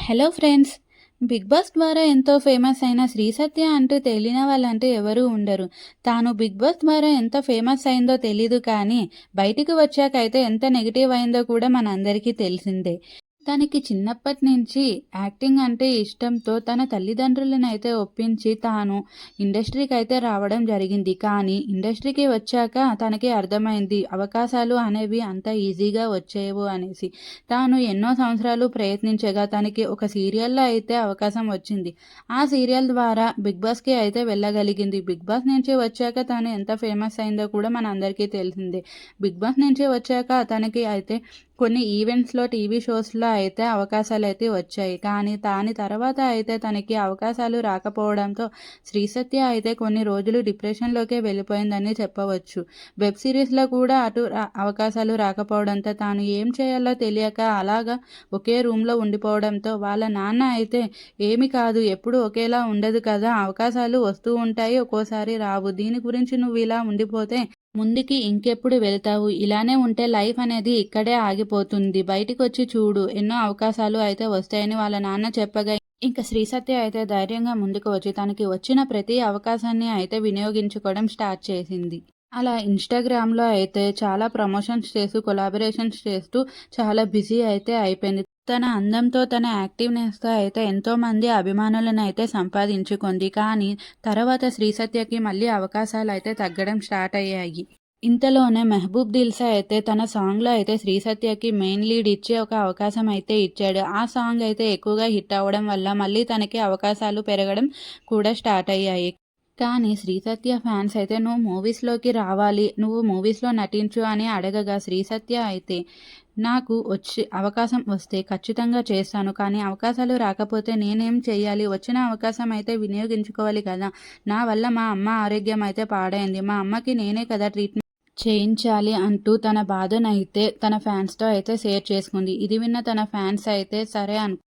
Hello friends big boss ద్వారా ఎంతో famous అయిన శ్రీ సత్య అంటూ తెలియని వాళ్ళంటూ ఎవరూ ఉండరు. తాను బిగ్ బాస్ ద్వారా ఎంత ఫేమస్ అయిందో తెలీదు కానీ బయటికి వచ్చాక అయితే ఎంత నెగిటివ్ అయిందో కూడా మనందరికీ తెలిసిందే. తనకి చిన్నప్పటి నుంచి యాక్టింగ్ అంటే ఇష్టంతో తన తల్లిదండ్రులను అయితే ఒప్పించి తాను ఇండస్ట్రీకి అయితే రావడం జరిగింది. కానీ ఇండస్ట్రీకి వచ్చాక తనకి అర్థమైంది అవకాశాలు అనేవి అంత ఈజీగా వచ్చేవు అనేసి. తాను ఎన్నో సంవత్సరాలు ప్రయత్నించగా తనకి ఒక సీరియల్లో అయితే అవకాశం వచ్చింది. ఆ సీరియల్ ద్వారా బిగ్ బాస్కి అయితే వెళ్ళగలిగింది. బిగ్ బాస్ నుంచి వచ్చాక తను ఎంత ఫేమస్ అయిందో కూడా మన అందరికీ తెలిసిందే. బిగ్ బాస్ నుంచి వచ్చాక తనకి అయితే కొన్ని ఈవెంట్స్లో టీవీ షోస్లో అయితే అవకాశాలు అయితే వచ్చాయి. కానీ దాని తర్వాత అయితే తనకి అవకాశాలు రాకపోవడంతో శ్రీసత్య అయితే కొన్ని రోజులు డిప్రెషన్లోకే వెళ్ళిపోయిందని చెప్పవచ్చు. వెబ్ సిరీస్లో కూడా అటు అవకాశాలు రాకపోవడంతో తాను ఏం చేయాలో తెలియక అలాగా ఒకే రూమ్లో ఉండిపోవడంతో వాళ్ళ నాన్న అయితే ఏమి కాదు ఎప్పుడు ఒకేలా ఉండదు కదా అవకాశాలు వస్తూ ఉంటాయి ఒక్కోసారి రావు. దీని గురించి నువ్వు ఇలా ఉండిపోతే ముందుకి ఇంకెప్పుడు వెళ్తావు? ఇలానే ఉంటే లైఫ్ అనేది ఇక్కడే ఆగిపోతుంది. బయటికి వచ్చి చూడు. ఎన్నో అవకాశాలు అయితే వస్తాయని వాళ్ళ నాన్న చెప్పగా ఇంకా శ్రీసత్య అయితే ధైర్యంగా ముందుకు వచ్చి తనకి వచ్చిన ప్రతి అవకాశాన్ని అయితే వినియోగించుకోవడం స్టార్ట్ చేసింది. అలా ఇన్స్టాగ్రామ్లో అయితే చాలా ప్రమోషన్స్ చేస్తూ కొలాబరేషన్స్ చేస్తూ చాలా బిజీ అయితే అయిపోయింది. తన అందంతో తన యాక్టివ్నెస్తో అయితే ఎంతోమంది అభిమానులను అయితే సంపాదించుకుంది. కానీ తర్వాత శ్రీసత్యకి మళ్ళీ అవకాశాలు అయితే తగ్గడం స్టార్ట్ అయ్యాయి. ఇంతలోనే మెహబూబ్ దిల్సా అయితే తన సాంగ్లో అయితే శ్రీసత్యకి మెయిన్ లీడ్ ఇచ్చే ఒక అవకాశం అయితే ఇచ్చాడు. ఆ సాంగ్ అయితే ఎక్కువగా హిట్ అవ్వడం వల్ల మళ్ళీ తనకి అవకాశాలు పెరగడం కూడా స్టార్ట్ అయ్యాయి. కానీ శ్రీ సత్య ఫ్యాన్స్ అయితే నువ్వు మూవీస్లోకి రావాలి నువ్వు మూవీస్లో నటించు అని అడగగా శ్రీ సత్య అయితే నాకు వచ్చి అవకాశం వస్తే ఖచ్చితంగా చేస్తాను కానీ అవకాశాలు రాకపోతే నేనేం చేయాలి వచ్చిన అవకాశం అయితే వినియోగించుకోవాలి కదా. నా వల్ల మా అమ్మ ఆరోగ్యం అయితే పాడైంది. మా అమ్మకి నేనే కదా ట్రీట్మెంట్ చేయించాలి అంటూ తన బాధనైతే తన ఫ్యాన్స్తో అయితే షేర్ చేసుకుంది. ఇది విన్న తన ఫ్యాన్స్ అయితే సరే అను